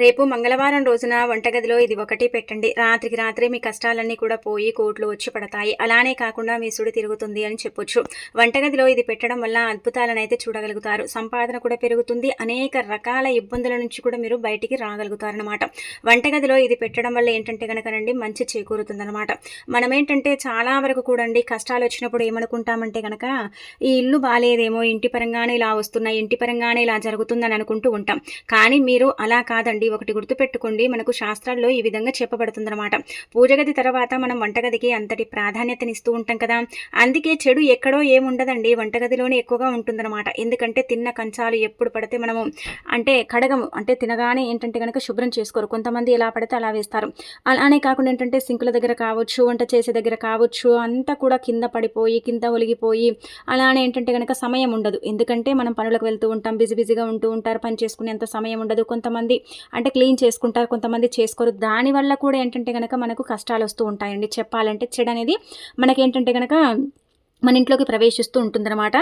రేపు మంగళవారం రోజున వంటగదిలో ఇది ఒకటి పెట్టండి. రాత్రికి రాత్రే మీ కష్టాలన్నీ కూడా పోయి కోట్లు వచ్చి పడతాయి. అలానే కాకుండా మీ సుడి తిరుగుతుంది అని చెప్పొచ్చు. వంటగదిలో ఇది పెట్టడం వల్ల అద్భుతాలను అయితే చూడగలుగుతారు. సంపాదన కూడా పెరుగుతుంది. అనేక రకాల ఇబ్బందుల నుంచి కూడా మీరు బయటికి రాగలుగుతారనమాట వంటగదిలో ఇది పెట్టడం వల్ల ఏంటంటే కనుకనండి మంచి చేకూరుతుందనమాట మనం ఏంటంటే చాలా వరకు కూడండి కష్టాలు వచ్చినప్పుడు ఏమనుకుంటామంటే కనుక ఈ ఇల్లు బాగాలేదేమో ఇంటి పరంగానే ఇలా వస్తున్నాయి ఇంటి పరంగానే ఇలా జరుగుతుందని అనుకుంటూ ఉంటాం. కానీ మీరు అలా కాదండి. ఒకటి గుర్తుపెట్టుకోండి. మనకు శాస్త్రాల్లో ఈ విధంగా చెప్పబడుతుందన్నమాట. పూజగది తర్వాత మనం వంటగదికి అంతటి ప్రాధాన్యతనిస్తూ ఉంటాం కదా. అందుకే చెడు ఎక్కడో ఏముండదండి. వంటగదిలోనే ఎక్కువగా ఉంటుందన్నమాట. ఎందుకంటే తిన్న కంచాలు ఎప్పుడు పడితే మనము అంటే కడగము. అంటే తినగానే ఏంటంటే కనుక శుభ్రం చేసుకోరు. కొంతమంది ఎలా పడితే అలా వేస్తారు. అలానే కాకుండా ఏంటంటే సింకుల దగ్గర కావచ్చు వంట చేసే దగ్గర కావచ్చు అంతా కూడా కింద పడిపోయి కింద ఒలిగిపోయి అలానే ఏంటంటే కనుక సమయం ఉండదు. ఎందుకంటే మనం పనులకు వెళ్తూ ఉంటాం బిజీ బిజీగా ఉంటూ ఉంటారు పని చేసుకునేంత సమయం ఉండదు. కొంతమంది అంటే క్లీన్ చేసుకుంటారు కొంతమంది చేసుకోరు. దానివల్ల కూడా ఏంటంటే కనుక మనకు కష్టాలు వస్తూ ఉంటాయండి. చెప్పాలంటే చెడు అనేది మనకేంటంటే కనుక మన ఇంట్లోకి ప్రవేశిస్తూ ఉంటుందన్నమాట.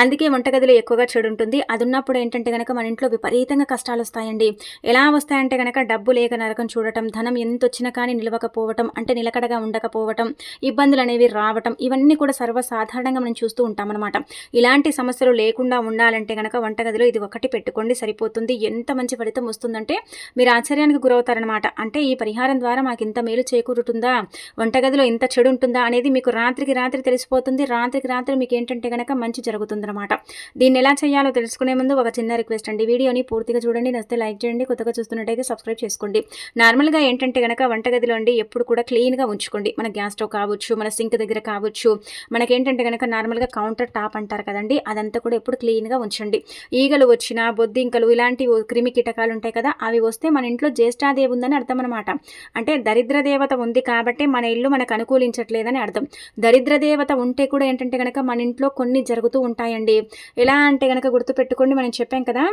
అందుకే వంటగదిలో ఎక్కువగా చెడు ఉంటుంది అది ఉన్నప్పుడు ఏంటంటే కనుక మన ఇంట్లో విపరీతంగా కష్టాలు వస్తాయండి ఎలా వస్తాయంటే కనుక డబ్బు లేక నరకం చూడటం ధనం ఎంత వచ్చినా కానీ నిలవకపోవటం అంటే నిలకడగా ఉండకపోవటం ఇబ్బందులు అనేవి రావటం ఇవన్నీ కూడా సర్వసాధారణంగా మనం చూస్తూ ఉంటామన్నమాట. ఇలాంటి సమస్యలు లేకుండా ఉండాలంటే కనుక వంటగదిలో ఇది ఒకటి పెట్టుకోండి సరిపోతుంది. ఎంత మంచి ఫలితం వస్తుందంటే మీరు ఆశ్చర్యానికి గురవుతారనమాట అంటే ఈ పరిహారం ద్వారా మాకు ఇంత మేలు చేకూరుతుందా? వంటగదిలో ఇంత చెడు ఉంటుందా అనేది మీకు రాత్రికి రాత్రి తెలిసిపోతుంది. రాత్రికి రాత్రి మీకు ఏంటంటే కనుక మంచి జరుగుతుందన్నమాట. దీన్ని ఎలా చేయాలో తెలుసుకునే ముందు ఒక చిన్న రిక్వెస్ట్ అండి. వీడియోని పూర్తిగా చూడండి నచ్చితే లైక్ చేయండి కొత్తగా చూస్తున్నట్టయితే సబ్స్క్రైబ్ చేసుకోండి. నార్మల్గా ఏంటంటే కనుక వంటగదిలో అండి ఎప్పుడు కూడా క్లీన్గా ఉంచుకోండి. మన గ్యాస్ స్టవ్ కావచ్చు మన సింక్ దగ్గర కావచ్చు. మనకేంటంటే కనుక నార్మల్గా కౌంటర్ టాప్ అంటారు కదండి అదంతా కూడా ఎప్పుడు క్లీన్గా ఉంచండి. ఈగలు వచ్చినా బొద్దింకలు ఇలాంటి క్రిమి కీటకాలు ఉంటాయి కదా అవి వస్తే మన ఇంట్లో జ్యేష్ఠాదేవి ఉందని అర్థం అనమాట అంటే దరిద్ర దేవత ఉంది కాబట్టి మన ఇల్లు మనకు అనుకూలించట్లేదని అర్థం. దరిద్ర దేవత ఉంటే కూడా ఏంటంటే కనుక మన ఇంట్లో కొన్ని జరుగుతూ ఉంటాయండి. ఎలా అంటే కనుక గుర్తుపెట్టుకోండి మనం చెప్పాం కదా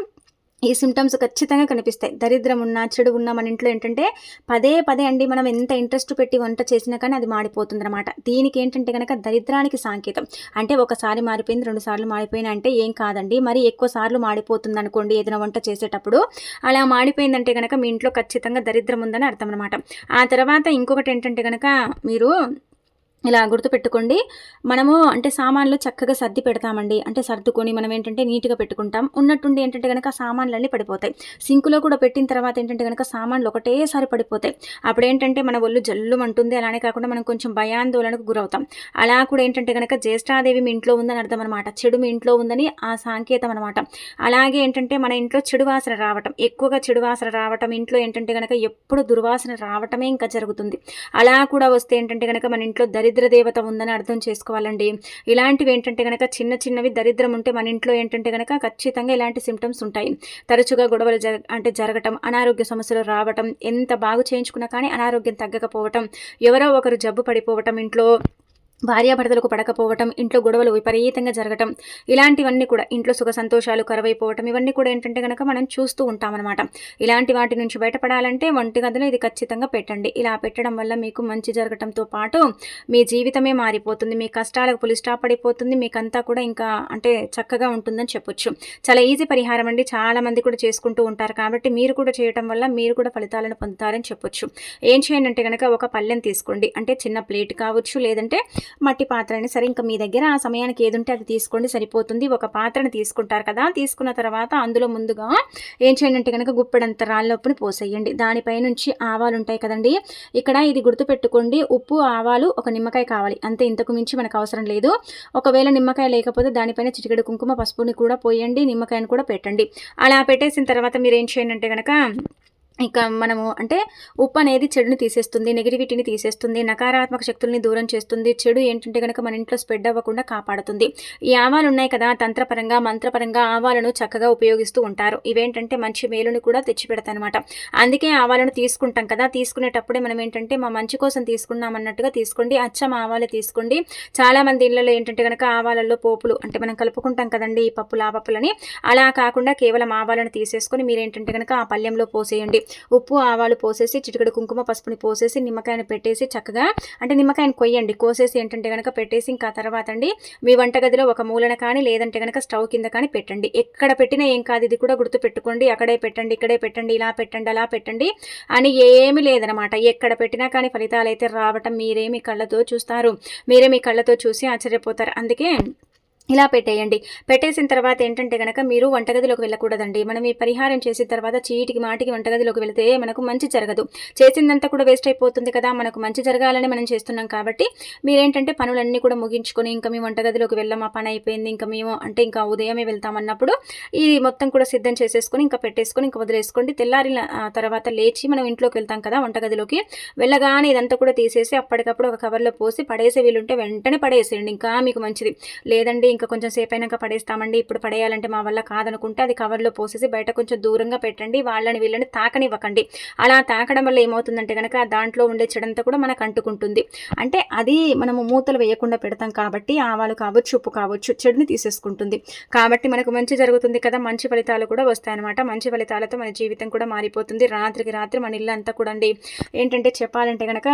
ఈ సిమ్టమ్స్ ఖచ్చితంగా కనిపిస్తాయి. దరిద్రం ఉన్నా చెడు ఉన్నా మన ఇంట్లో ఏంటంటే పదే పదే అండి మనం ఎంత ఇంట్రెస్ట్ పెట్టి వంట చేసినా కానీ అది మాడిపోతుంది అనమాట దీనికి ఏంటంటే కనుక దరిద్రానికి సాంకేతం. అంటే ఒకసారి మారిపోయింది రెండు సార్లు మాడిపోయినా అంటే ఏం కాదండి. మరి ఎక్కువ సార్లు మాడిపోతుంది అనుకోండి ఏదైనా వంట చేసేటప్పుడు. అలా మాడిపోయిందంటే కనుక మీ ఇంట్లో ఖచ్చితంగా దరిద్రం ఉందని అర్థం అనమాట ఆ తర్వాత ఇంకొకటి ఏంటంటే కనుక మీరు ఇలా గుర్తుపెట్టుకోండి. మనము అంటే సామాన్లు చక్కగా సర్ది పెడతామండి. అంటే సర్దుకొని మనం ఏంటంటే నీట్గా పెట్టుకుంటాం. ఉన్నట్టుండి ఏంటంటే కనుక సామాన్లన్నీ పడిపోతాయి. సింకులో కూడా పెట్టిన తర్వాత ఏంటంటే కనుక సామాన్లు ఒకటేసారి పడిపోతాయి. అప్పుడు ఏంటంటే మన ఒళ్ళు జల్లు అంటుంది అలానే కాకుండా మనం కొంచెం భయాందోళనకు గురవుతాం. అలా కూడా ఏంటంటే కనుక జ్యేష్ఠాదేవి మీ ఇంట్లో ఉందని అర్థం అనమాట చెడు మీ ఇంట్లో ఉందని ఆ సాంకేతం అనమాట అలాగే ఏంటంటే మన ఇంట్లో చెడు వాసన రావటం. ఎక్కువగా చెడు వాసన రావటం. ఇంట్లో ఏంటంటే కనుక ఎప్పుడు దుర్వాసన రావటమే ఇంకా జరుగుతుంది. అలా కూడా వస్తే ఏంటంటే కనుక మన ఇంట్లో దరిద్ర దరిద్ర దేవత ఉందని అర్థం చేసుకోవాలండి. ఇలాంటివి ఏంటంటే కనుక చిన్న చిన్నవి దరిద్రం ఉంటే మన ఇంట్లో ఏంటంటే కనుక ఖచ్చితంగా ఇలాంటి సిమ్టమ్స్ ఉంటాయి. తరచుగా గొడవలు జర అంటే జరగటం అనారోగ్య సమస్యలు రావటం ఎంత బాగు చేయించుకున్నా కానీ అనారోగ్యం తగ్గకపోవటం ఎవరో ఒకరు జబ్బు పడిపోవటం ఇంట్లో భార్యాభర్తలకు పడకపోవటం ఇంట్లో గొడవలు విపరీతంగా జరగటం ఇలాంటివన్నీ కూడా ఇంట్లో సుఖ సంతోషాలు కరువైపోవటం ఇవన్నీ కూడా ఏంటంటే కనుక మనం చూస్తూ ఉంటామన్నమాట. ఇలాంటి వాటి నుంచి బయటపడాలంటే వంటి గదిలో ఇది ఖచ్చితంగా పెట్టండి. ఇలా పెట్టడం వల్ల మీకు మంచి జరగటంతో పాటు మీ జీవితమే మారిపోతుంది మీ కష్టాలకు పులి స్టాప్ పడిపోతుంది మీకంతా కూడా ఇంకా అంటే చక్కగా ఉంటుందని చెప్పొచ్చు. చాలా ఈజీ పరిహారం అండి. చాలా మంది కూడా చేసుకుంటూ ఉంటారు కాబట్టి మీరు కూడా చేయటం వల్ల మీరు కూడా ఫలితాలను పొందుతారని చెప్పొచ్చు. ఏం చేయండి అంటే కనుక ఒక పళ్ళెం తీసుకోండి. అంటే చిన్న ప్లేట్ కావచ్చు లేదంటే మట్టి పాత్రని సరే ఇంకా మీ దగ్గర ఆ సమయానికి ఏది ఉంటే అది తీసుకోండి సరిపోతుంది. ఒక పాత్రను తీసుకుంటారు కదా తీసుకున్న తర్వాత అందులో ముందుగా ఏం చేయండి అంటే కనుక గుప్పెడంత రాళ్ళొప్పుని పోసేయండి. దానిపై నుంచి ఆవాలు ఉంటాయి కదండి ఇక్కడ ఇది గుర్తుపెట్టుకోండి. ఉప్పు ఆవాలు ఒక నిమ్మకాయ కావాలి. అంతే ఇంతకు మించి మనకు అవసరం లేదు. ఒకవేళ నిమ్మకాయ లేకపోతే దానిపైన చిటికెడు కుంకుమ పసుపుని కూడా పోయండి నిమ్మకాయను కూడా పెట్టండి. అలా పెట్టేసిన తర్వాత మీరు ఏం చేయండి అంటే కనుక ఇక మనము అంటే ఉప్పు అనేది చెడుని తీసేస్తుంది నెగిటివిటీని తీసేస్తుంది నకారాత్మక శక్తుల్ని దూరం చేస్తుంది చెడు ఏంటంటే కనుక మన ఇంట్లో స్ప్రెడ్ అవ్వకుండా కాపాడుతుంది. ఈ ఆవాలు ఉన్నాయి కదా తంత్రపరంగా మంత్రపరంగా ఆవాలను చక్కగా ఉపయోగిస్తూ ఉంటారు. ఇవేంటంటే మంచి మేలుని కూడా తెచ్చిపెడతానమాట అందుకే ఆవాలను తీసుకుంటాం కదా తీసుకునేటప్పుడే మనం ఏంటంటే మా మంచి కోసం తీసుకున్నాం అన్నట్టుగా తీసుకోండి అచ్చం ఆవాలు తీసుకోండి. చాలామంది ఇళ్ళలో ఇళ్ళలో ఏంటంటే కనుక ఆవాలలో పోపులు అంటే మనం కలుపుకుంటాం కదండి ఈ పప్పులు ఆ పప్పులని. అలా కాకుండా కేవలం ఆవాలను తీసేసుకొని మీరేంటంటే కనుక ఆ పల్లెంలో పోసేయండి. ఉప్పు ఆవాలు పోసేసి చిటికడు కుంకుమ పసుపుని పోసేసి నిమ్మకాయని పెట్టేసి చక్కగా అంటే నిమ్మకాయని కొయ్యండి. కోసేసి ఏంటంటే కనుక పెట్టేసి ఇంకా తర్వాత అండి మీ వంటగదిలో ఒక మూలన కానీ లేదంటే కనుక స్టవ్ కింద కానీ పెట్టండి. ఎక్కడ పెట్టినా ఏం కాదు ఇది కూడా గుర్తు పెట్టుకోండి అక్కడే పెట్టండి ఇక్కడే పెట్టండి ఇలా పెట్టండి అలా పెట్టండి అని ఏమీ లేదనమాట. ఎక్కడ పెట్టినా కానీ ఫలితాలు అయితే రావటం మీరేమి కళ్ళతో చూస్తారు. మీరే మీ కళ్ళతో చూసి ఆశ్చర్యపోతారు. అందుకే ఇలా పెట్టేయండి. పెట్టేసిన తర్వాత ఏంటంటే కనుక మీరు వంటగదిలోకి వెళ్ళకూడదండి. మనం ఈ పరిహారం చేసిన తర్వాత చీటికి మాటికి వంటగదిలోకి వెళితే మనకు మంచి జరగదు. చేసిందంతా కూడా వేస్ట్ అయిపోతుంది కదా మనకు మంచి జరగాలని మనం చేస్తున్నాం కాబట్టి మీరేంటంటే పనులన్నీ కూడా ముగించుకొని ఇంకా మీ వంటగదిలోకి వెళ్ళాం ఆ పని అయిపోయింది ఇంకా మేము అంటే ఇంకా ఉదయమే వెళ్తామన్నప్పుడు ఈ మొత్తం కూడా సిద్ధం చేసేసుకొని ఇంకా పెట్టేసుకొని ఇంకా వదిలేసుకోండి. తెల్లారిన తర్వాత లేచి మనం ఇంట్లోకి వెళ్తాం కదా వంటగదిలోకి. వెళ్ళగానే ఇదంతా కూడా తీసేసి అప్పటికప్పుడు ఒక కవర్లో పోసి పడేసే వీలుంటే వెంటనే పడేసేయండి. ఇంకా మీకు మంచిది. లేదండి ఇంకా కొంచెం సేపు అయినాక పడేస్తామండి. ఇప్పుడు పడేయాలంటే మా వల్ల కాదనుకుంటే అది కవర్లో పోసేసి బయట కొంచెం దూరంగా పెట్టండి. వాళ్ళని వీళ్ళని తాకనివ్వకండి. అలా తాకడం వల్ల ఏమవుతుందంటే కనుక దాంట్లో ఉండే చెడంతా కూడా మనకు అంటుకుంటుంది. అంటే అది మనము మూతలు వేయకుండా పెడతాం కాబట్టి ఆవాలు కావచ్చు ఉప్పు కావచ్చు చెడుని తీసేసుకుంటుంది. కాబట్టి మనకు మంచి జరుగుతుంది కదా మంచి ఫలితాలు కూడా వస్తాయన్నమాట. మంచి ఫలితాలతో మన జీవితం కూడా మారిపోతుంది. రాత్రికి రాత్రి మన ఇల్లు అంతా కూడా ఏంటంటే చెప్పాలంటే కనుక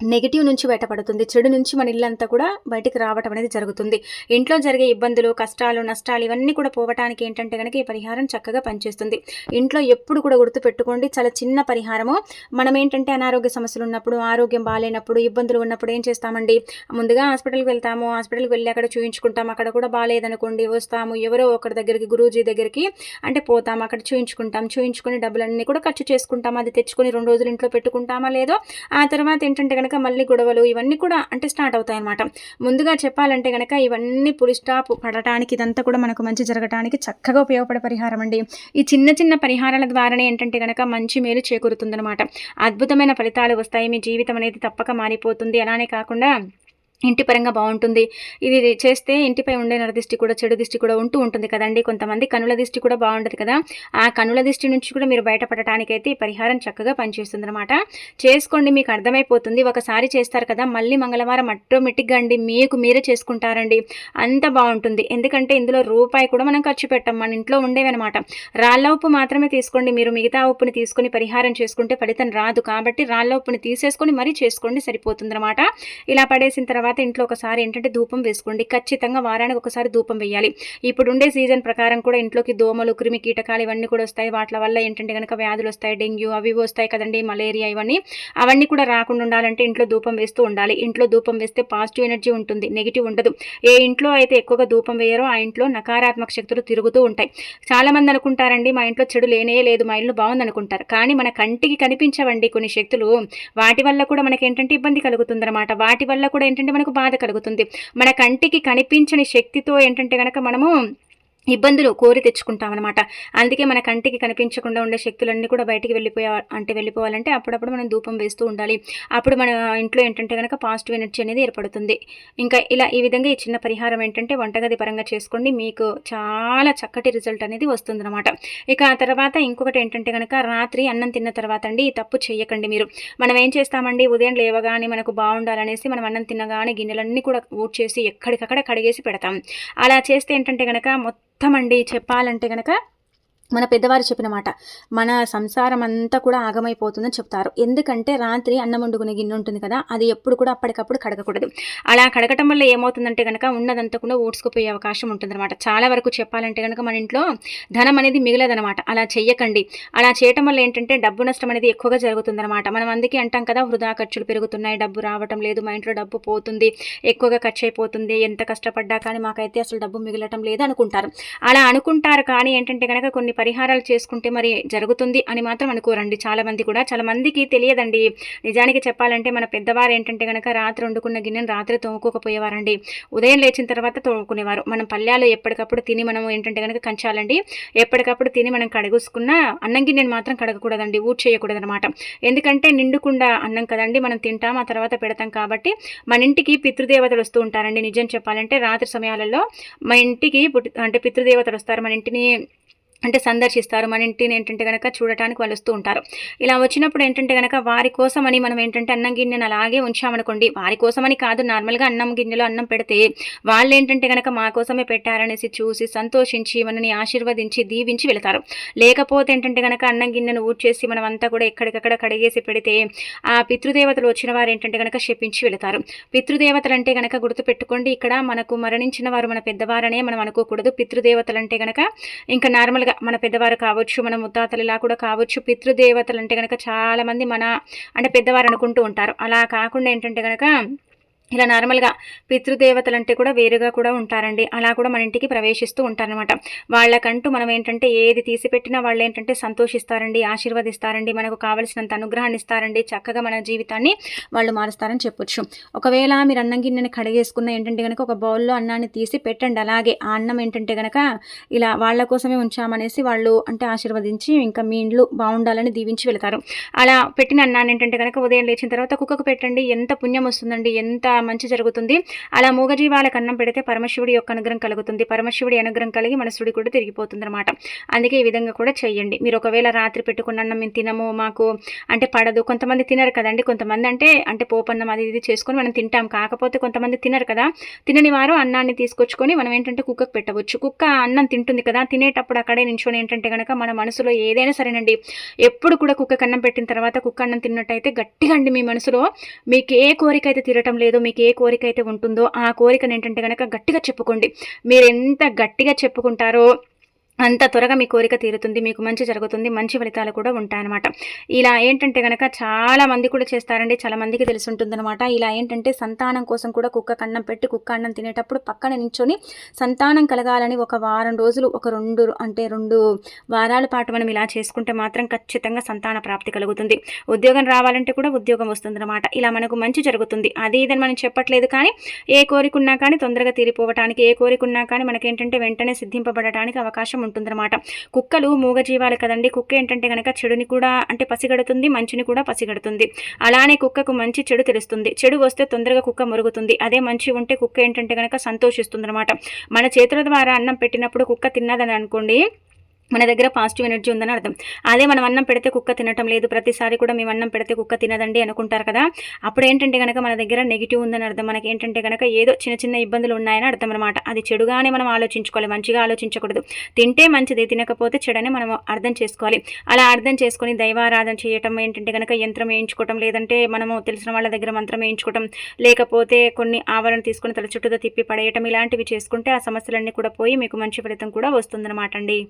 నెగిటివ్ నుంచి బయటపడుతుంది చెడు నుంచి మన ఇల్లంతా కూడా బయటికి రావటం అనేది జరుగుతుంది. ఇంట్లో జరిగే ఇబ్బందులు కష్టాలు నష్టాలు ఇవన్నీ కూడా పోవటానికి ఏంటంటే కనుక ఈ పరిహారం చక్కగా పనిచేస్తుంది. ఇంట్లో ఎప్పుడు కూడా గుర్తు పెట్టుకోండి చాలా చిన్న పరిహారము. మనం ఏంటంటే అనారోగ్య సమస్యలు ఉన్నప్పుడు ఆరోగ్యం బాగాలేనప్పుడు ఇబ్బందులు ఉన్నప్పుడు ఏం చేస్తామండి? ముందుగా హాస్పిటల్కి వెళ్తాము హాస్పిటల్కి వెళ్ళి అక్కడ చూయించుకుంటాం. అక్కడ కూడా బాగాలేదనుకోండి వస్తాము ఎవరో ఒకరి దగ్గరికి గురూజీ దగ్గరికి అంటే పోతాం అక్కడ చూయించుకుంటాం. చూయించుకుని డబ్బులన్నీ కూడా ఖర్చు చేసుకుంటాం. అది తెచ్చుకొని రెండు రోజులు ఇంట్లో పెట్టుకుంటామా లేదో ఆ తర్వాత ఏంటంటే కనుక మళ్ళీ గొడవలు ఇవన్నీ కూడా అంటే స్టార్ట్ అవుతాయి అనమాట ముందుగా చెప్పాలంటే కనుక ఇవన్నీ పులి స్టాప్ పడటానికి ఇదంతా కూడా మనకు మంచి జరగటానికి చక్కగా ఉపయోగపడే పరిహారం అండి. ఈ చిన్న చిన్న పరిహారాల ద్వారానే ఏంటంటే కనుక మంచి మేలు చేకూరుతుందనమాట అద్భుతమైన ఫలితాలు వస్తాయి. మీ జీవితం అనేది తప్పక మారిపోతుంది. అలానే కాకుండా ఇంటి పరంగా బాగుంటుంది. ఇది చేస్తే ఇంటిపై ఉండే నరదిష్టి కూడా చెడు దిష్టి కూడా ఉంటూ ఉంటుంది కదండి. కొంతమంది కనుల దిష్టి కూడా బాగుంటుంది కదా. ఆ కనుల దిష్టి నుంచి కూడా మీరు బయటపడటానికైతే ఈ పరిహారం చక్కగా పనిచేస్తుంది అనమాట చేసుకోండి మీకు అర్థమైపోతుంది. ఒకసారి చేస్తారు కదా మళ్ళీ మంగళవారం ఆటోమేటిక్గా అండి మీకు మీరే చేసుకుంటారండి. అంత బాగుంటుంది. ఎందుకంటే ఇందులో రూపాయి కూడా మనం ఖర్చు పెట్టాం. మన ఇంట్లో ఉండేవన్నమాట రాళ్ళ ఉప్పు మాత్రమే తీసుకోండి. మీరు మిగతా ఉప్పుని తీసుకొని పరిహారం చేసుకుంటే ఫలితం రాదు. కాబట్టి రాళ్ళ ఉప్పుని తీసేసుకొని మరీ చేసుకోండి సరిపోతుంది ఇలా పడేసిన తర్వాత తర్వాత ఇంట్లో ఒకసారి ఏంటంటే ధూపం వేసుకోండి. ఖచ్చితంగా వారానికి ఒకసారి ధూపం వేయాలి. ఇప్పుడు ఉండే సీజన్ ప్రకారం కూడా ఇంట్లోకి దోమలు క్రిమి కీటకాలు ఇవన్నీ కూడా వస్తాయి. వాటి వల్ల ఏంటంటే కనుక వ్యాధులు వస్తాయి డెంగ్యూ అవి వస్తాయి కదండి మలేరియా ఇవన్నీ. అవన్నీ కూడా రాకుండా ఉండాలంటే ఇంట్లో ధూపం వేస్తూ ఉండాలి. ఇంట్లో ధూపం వేస్తే పాజిటివ్ ఎనర్జీ ఉంటుంది నెగిటివ్ ఉండదు. ఏ ఇంట్లో అయితే ఎక్కువగా ధూపం వేయరో ఆ ఇంట్లో నకారాత్మక శక్తులు తిరుగుతూ ఉంటాయి. చాలా మంది అనుకుంటారండి మా ఇంట్లో చెడు లేనే లేదు మా ఇల్లు బాగుంది అనుకుంటారు కానీ మన కంటికి కనిపించవండి కొన్ని శక్తులు. వాటి వల్ల కూడా మనకి ఏంటంటే ఇబ్బంది కలుగుతుందన్నమాట. వాటి వల్ల కూడా ఏంటంటే మనకు బాధ కలుగుతుంది. మన కంటికి కనిపించని శక్తితో ఏంటంటే కనుక మనము ఇబ్బందులు కోరి తెచ్చుకుంటామన్నమాట. అందుకే మన కంటికి కనిపించకుండా ఉండే శక్తులన్నీ కూడా బయటికి వెళ్ళిపోయా అంటే వెళ్ళిపోవాలంటే అప్పుడప్పుడు మనం ధూపం వేస్తూ ఉండాలి. అప్పుడు మన ఇంట్లో ఏంటంటే కనుక పాజిటివ్ ఎనర్జీ అనేది ఏర్పడుతుంది. ఇంకా ఇలా ఈ విధంగా ఈ చిన్న పరిహారం ఏంటంటే వంటగది పరంగా చేసుకోండి. మీకు చాలా చక్కటి రిజల్ట్ అనేది వస్తుందన్నమాట. ఇక ఆ తర్వాత ఇంకొకటి ఏంటంటే కనుక రాత్రి అన్నం తిన్న తర్వాత అండి ఈ తప్పు చేయకండి మీరు. మనం ఏం చేస్తామండి? ఉదయం లేవగానే మనకు బాగుండాలనేసి మనం అన్నం తిన్నగానే గిన్నెలన్నీ కూడా ఊడ్ చేసి ఎక్కడికక్కడ కడిగేసి పెడతాం. అలా చేస్తే ఏంటంటే కనుక మొత్తం మొత్తం అండి చెప్పాలంటే కనుక మన పెద్దవారు చెప్పిన మాట మన సంసారం అంతా కూడా ఆగమైపోతుందని చెప్తారు. ఎందుకంటే రాత్రి అన్నం వండుకునే గిన్నె ఉంటుంది కదా అది ఎప్పుడు కూడా అప్పటికప్పుడు కడగకూడదు. అలా కడగటం వల్ల ఏమవుతుందంటే కనుక ఉన్నదంతా కూడా ఓడ్చుకుపోయే అవకాశం ఉంటుందన్నమాట. చాలా వరకు చెప్పాలంటే కనుక మన ఇంట్లో ధనం అనేది మిగలదనమాట అలా చెయ్యకండి. అలా చేయటం వల్ల ఏంటంటే డబ్బు నష్టం అనేది ఎక్కువగా జరుగుతుందన్నమాట. మనం అందుకే అంటాం కదా వృధా ఖర్చులు పెరుగుతున్నాయి డబ్బు రావటం లేదు మా ఇంట్లో డబ్బు పోతుంది ఎక్కువగా ఖర్చు అయిపోతుంది ఎంత కష్టపడ్డా కానీ మాకైతే అసలు డబ్బు మిగలటం లేదు అనుకుంటారు. అలా అనుకుంటారు కానీ ఏంటంటే కనుక కొన్ని పరిహారాలు చేసుకుంటే మరి జరుగుతుంది అని మాత్రం అనుకోరండి. చాలామంది కూడా చాలా మందికి తెలియదండి. నిజానికి చెప్పాలంటే మన పెద్దవారు ఏంటంటే కనుక రాత్రి వండుకున్న గిన్నెను రాత్రి తోముకోకపోయేవారండి. ఉదయం లేచిన తర్వాత తోముకునేవారు. మనం పల్లెలు ఎప్పటికప్పుడు తిని మనం ఏంటంటే కనుక కంచాలండి. ఎప్పటికప్పుడు తిని మనం కడుగుసుకున్న అన్నం గిన్నెను మాత్రం కడగకూడదండి. ఊట్ చేయకూడదనమాట ఎందుకంటే నిండుకుండా అన్నం కదండి. మనం తింటాం ఆ తర్వాత పెడతాం కాబట్టి మన ఇంటికి పితృదేవతలు వస్తూ ఉంటారండి. నిజం చెప్పాలంటే రాత్రి సమయాలలో మా ఇంటికి అంటే పితృదేవతలు వస్తారు. మన ఇంటిని అంటే సందర్శిస్తారు. మన ఇంటిని ఏంటంటే కనుక చూడటానికి వాళ్ళు వస్తూ ఉంటారు. ఇలా వచ్చినప్పుడు ఏంటంటే కనుక వారి కోసమని మనం ఏంటంటే అన్నం గిన్నెను అలాగే ఉంచామనుకోండి. వారి కోసమని కాదు నార్మల్గా అన్నం గిన్నెలో అన్నం పెడితే వాళ్ళు ఏంటంటే కనుక మా కోసమే పెట్టారనేసి చూసి సంతోషించి మనని ఆశీర్వదించి దీవించి వెళతారు. లేకపోతే ఏంటంటే కనుక అన్నం గిన్నెను ఊడ్చేసి మనం అంతా కూడా ఎక్కడికక్కడ కడిగేసి పెడితే ఆ పితృదేవతలు వచ్చిన వారు ఏంటంటే కనుక శపించి వెళతారు. పితృదేవతలు అంటే కనుక గుర్తుపెట్టుకోండి ఇక్కడ మనకు మరణించిన వారు మన పెద్దవారనే మనం అనుకోకూడదు. పితృదేవతలు అంటే కనుక ఇంకా నార్మల్గా మన పెద్దవారు కావచ్చు మన ముత్తాతలు ఇలా కూడా కావచ్చు పితృదేవతలు అంటే కనుక చాలామంది మన అంటే పెద్దవారు అనుకుంటూ ఉంటారు. అలా కాకుండా ఏంటంటే కనుక ఇలా నార్మల్గా పితృదేవతలు అంటే కూడా వేరుగా కూడా ఉంటారండి. అలా కూడా మన ఇంటికి ప్రవేశిస్తూ ఉంటారనమాట వాళ్ళకంటూ మనం ఏంటంటే ఏది తీసిపెట్టినా వాళ్ళు ఏంటంటే సంతోషిస్తారండి ఆశీర్వదిస్తారండి మనకు కావలసినంత అనుగ్రహాన్ని ఇస్తారండి చక్కగా మన జీవితాన్ని వాళ్ళు మారుస్తారని చెప్పొచ్చు. ఒకవేళ మీరు అన్నం గిన్నెని కడిగేసుకున్న ఏంటంటే కనుక ఒక బౌల్లో అన్నాన్ని తీసి పెట్టండి. అలాగే ఆ అన్నం ఏంటంటే కనుక ఇలా వాళ్ళ కోసమే ఉంచామనేసి వాళ్ళు అంటే ఆశీర్వదించి ఇంకా మీ ఇండ్లు బాగుండాలని దీవించి వెళ్తారు. అలా పెట్టిన అన్నాన్ని ఏంటంటే కనుక ఉదయం లేచిన తర్వాత కుక్కకు పెట్టండి. ఎంత పుణ్యం వస్తుందండి. ఎంత మంచి జరుగుతుంది. అలా మూగజీవాలకు అన్నం పెడితే పరమశివుడి యొక్క అనుగ్రహం కలుగుతుంది. పరమశివుడి అనుగ్రహం కలిగి మనసుడి కూడా తిరిగిపోతుంది అనమాట అందుకే ఈ విధంగా కూడా చేయండి మీరు ఒకవేళ రాత్రి పెట్టుకున్న అన్నం మేము తినము మాకు అంటే పడదు. కొంతమంది తినరు కదండి. కొంతమంది అంటే అంటే పోపన్నం అది ఇది చేసుకొని మనం తింటాం. కాకపోతే కొంతమంది తినరు కదా. తినని వారు అన్నాన్ని తీసుకొచ్చుకొని మనం ఏంటంటే కుక్కకు పెట్టవచ్చు. కుక్క అన్నం తింటుంది కదా. తినేటప్పుడు అక్కడే నించొని ఏంటంటే కనుక మన మనసులో ఏదైనా సరేనండి. ఎప్పుడు కూడా కుక్కకు అన్నం పెట్టిన తర్వాత కుక్క అన్నం తిన్నట్టయితే గట్టిగా అండి మీ మనసులో. మీకు ఏ కోరిక అయితే తిరగటం లేదు. మీకు ఏ కోరిక అయితే ఉంటుందో ఆ కోరికను ఏంటంటే కనుక గట్టిగా చెప్పుకోండి. మీరు ఎంత గట్టిగా చెప్పుకుంటారో అంత త్వరగా మీ కోరిక తీరుతుంది మీకు మంచి జరుగుతుంది మంచి ఫలితాలు కూడా ఉంటాయన్నమాట. ఇలా ఏంటంటే కనుక చాలా మంది కూడా చేస్తారండి చాలా మందికి తెలిసి ఉంటుందన్నమాట. ఇలా ఏంటంటే సంతానం కోసం కూడా కుక్క కన్నం పెట్టి కుక్క అన్నం తినేటప్పుడు పక్కన నించొని సంతానం కలగాలని ఒక వారం రోజులు ఒక రెండు అంటే రెండు వారాల పాటు మనం ఇలా చేసుకుంటే మాత్రం ఖచ్చితంగా సంతాన ప్రాప్తి కలుగుతుంది. ఉద్యోగం రావాలంటే కూడా ఉద్యోగం వస్తుందన్నమాట. ఇలా మనకు మంచి జరుగుతుంది. అది ఇదని మనం చెప్పట్లేదు కానీ ఏ కోరికున్నా కానీ తొందరగా తీరిపోవటానికి ఏ కోరికున్నా కానీ మనకేంటంటే వెంటనే సిద్ధింపబడటానికి అవకాశం ఉంటుందన్నమాట. కుక్కలు మూగజీవాలు కదండి. కుక్క ఏంటంటే కనుక చెడుని కూడా అంటే పసిగడుతుంది మంచిని కూడా పసిగడుతుంది. అలానే కుక్కకు మంచి చెడు తెలుస్తుంది. చెడు వస్తే తొందరగా కుక్క మురుగుతుంది. అదే మంచి ఉంటే కుక్క ఏంటంటే కనుక సంతోషిస్తుంది అనమాట మన చేతుల ద్వారా అన్నం పెట్టినప్పుడు కుక్క తిన్నదని అనుకోండి మన దగ్గర పాజిటివ్ ఎనర్జీ ఉందని అర్థం. అదే మనం అన్నం పెడితే కుక్క తినటం లేదు ప్రతిసారి కూడా మేము అన్నం పెడితే కుక్క తినదండి అనుకుంటారు కదా. అప్పుడు ఏంటంటే కనుక మన దగ్గర నెగిటివ్ ఉందని అర్థం. మనకి ఏంటంటే కనుక ఏదో చిన్న చిన్న ఇబ్బందులు ఉన్నాయని అర్థం అనమాట అది చెడుగానే మనం ఆలోచించుకోవాలి మంచిగా ఆలోచించకూడదు. తింటే మంచిది తినకపోతే చెడని మనం అర్థం చేసుకోవాలి. అలా అర్థం చేసుకొని దైవారాధన చేయటం ఏంటంటే కనుక యంత్రం వేయించుకోవటం లేదంటే మనము తెలిసిన వాళ్ళ దగ్గర మంత్రం వేయించుకోవటం లేకపోతే కొన్ని ఆవరణ తీసుకుని తల చుట్టూతో తిప్పి పడేయటం ఇలాంటివి చేసుకుంటే ఆ సమస్యలన్నీ కూడా పోయి మీకు మంచి ఫలితం కూడా వస్తుందన్నమాట అండి.